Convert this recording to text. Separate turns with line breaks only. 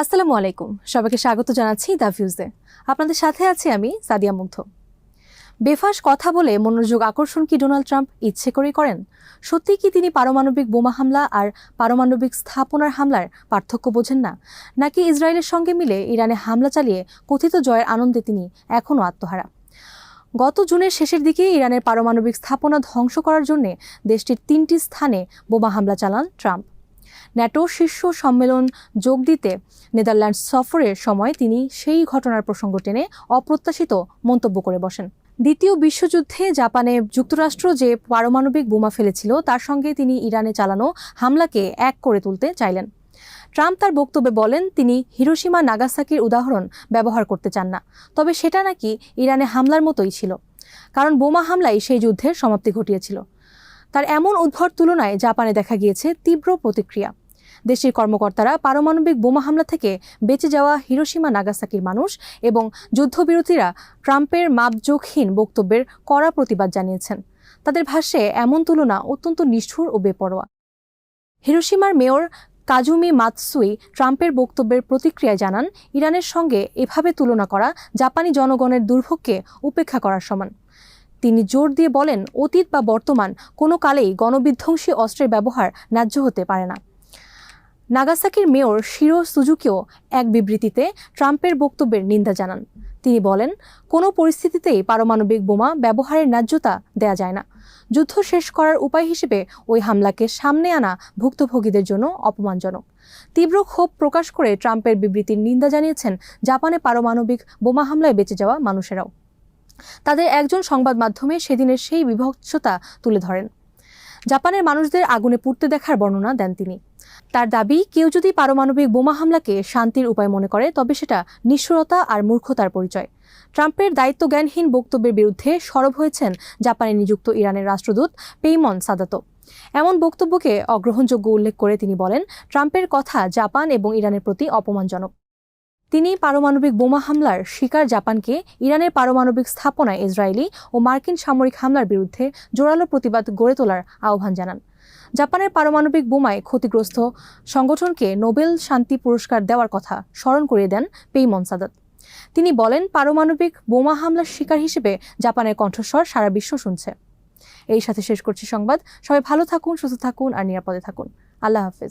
আসসালামু আলাইকুম। সবাইকে স্বাগত জানাচ্ছি দ্য ভিউজে। আপনাদের সাথে আছি আমি সাদিয়া মুগ্ধ। বেফাস কথা বলে মনোযোগ আকর্ষণ কি ডোনাল্ড ট্রাম্প ইচ্ছে করেই করেন? সত্যি কি তিনি পারমাণবিক বোমা হামলা আর পারমাণবিক স্থাপনার হামলার পার্থক্য বোঝেন না? নাকি ইসরায়েলের সঙ্গে মিলে ইরানে হামলা চালিয়ে কথিত জয়ের আনন্দে তিনি এখনও আত্মহারা? গত জুনের শেষের দিকে ইরানের পারমাণবিক স্থাপনা ধ্বংস করার জন্য দেশটির তিনটি স্থানে বোমা হামলা চালান ট্রাম্প। ন্যাটো শীর্ষ সম্মেলন যোগ দিতে নেদারল্যান্ডস সফরের সময় তিনি সেই ঘটনার প্রসঙ্গ টেনে অপ্রত্যাশিত মন্তব্য করে বসেন। দ্বিতীয় বিশ্বযুদ্ধে জাপানে যুক্তরাষ্ট্র যে পারমাণবিক বোমা ফেলেছিল, তার সঙ্গে তিনি ইরানে চালানো হামলাকে এক করে তুলতে চাইলেন। ট্রাম্প তার বক্তব্যে বলেন, তিনি হিরোসীমা নাগাসাকির উদাহরণ ব্যবহার করতে চান না, তবে সেটা নাকি ইরানে হামলার মতোই ছিল, কারণ বোমা হামলাই সেই যুদ্ধের সমাপ্তি ঘটিয়েছিল। তার এমন উদ্ভট তুলনায় জাপানে দেখা গিয়েছে তীব্র প্রতিক্রিয়া। দেশটির কর্মকর্তারা পারমাণবিক বোমা হামলা থেকে বেঁচে যাওয়া হিরোসীমা নাগাসাকির মানুষ এবং যুদ্ধবিরোধীরা ট্রাম্পের মাপজোকহীন বক্তব্যের কড়া প্রতিবাদ জানিয়েছেন। তাদের ভাষ্যে এমন তুলনা অত্যন্ত নিষ্ঠুর ও বেপরোয়া। হিরোসীমার মেয়র কাজুমি মাতসুই ট্রাম্পের বক্তব্যের প্রতিক্রিয়ায় জানান, ইরানের সঙ্গে এভাবে তুলনা করা জাপানি জনগণের দুর্ভোগকে উপেক্ষা করার সমান। তিনি জোর দিয়ে বলেন, অতীত বা বর্তমান কোনো কালেই গণবিধ্বংসী অস্ত্রের ব্যবহার ন্যায্য হতে পারে না। নাগাসাকির মেয়র শিরো সুজুকিও এক বিবৃতিতে ট্রাম্পের বক্তব্যের নিন্দা জানান। তিনি বলেন, কোনো পরিস্থিতিতেই পারমাণবিক বোমা ব্যবহারের ন্যায্যতা দেয়া যায় না। যুদ্ধ শেষ করার উপায় হিসেবে ওই হামলাকে সামনে আনা ভুক্তভোগীদের জন্য অপমানজনক। তীব্র ক্ষোভ প্রকাশ করে ট্রাম্পের বিবৃতির নিন্দা জানিয়েছেন জাপানে পারমাণবিক বোমা হামলায় বেঁচে যাওয়া মানুষেরাও। তাদের একজন সংবাদ মাধ্যমে সেদিনের সেই বিভৎসতা তুলে ধরেন। জাপানের মানুষদের আগুনে পুড়তে দেখার বর্ণনা দেন তিনি। তার দাবি, কেউ যদি পারমাণবিক বোমা হামলাকে শান্তির উপায় মনে করে, তবে সেটা নিষ্ঠুরতা আর মূর্খতার পরিচয়। ট্রাম্পের দায়িত্বজ্ঞানহীন বক্তব্যের বিরুদ্ধে সরব হয়েছেন জাপানে নিযুক্ত ইরানের রাষ্ট্রদূত পেইমন সাদাতো। এমন বক্তব্যকে অগ্রহণযোগ্য উল্লেখ করে তিনি বলেন, ট্রাম্পের কথা জাপান এবং ইরানের প্রতি অপমানজনক। তিনি পারমাণবিক বোমা হামলার শিকার জাপানকে ইরানের পারমাণবিক স্থাপনায় ইসরায়েলি ও মার্কিন সামরিক হামলার বিরুদ্ধে জোরালো প্রতিবাদ গড়ে তোলার আহ্বান জানান। জাপানের পারমাণবিক বোমায় ক্ষতিগ্রস্ত সংগঠনকে নোবেল শান্তি পুরস্কার দেওয়ার কথা স্মরণ করিয়ে দেন পেইমন সাদাত। তিনি বলেন, পারমাণবিক বোমা হামলার শিকার হিসেবে জাপানের কণ্ঠস্বর সারা বিশ্ব শুনছে। এই সাথে শেষ করছি সংবাদ। সবাই ভালো থাকুন, সুস্থ থাকুন আর নিরাপদে থাকুন। আল্লাহ হাফেজ।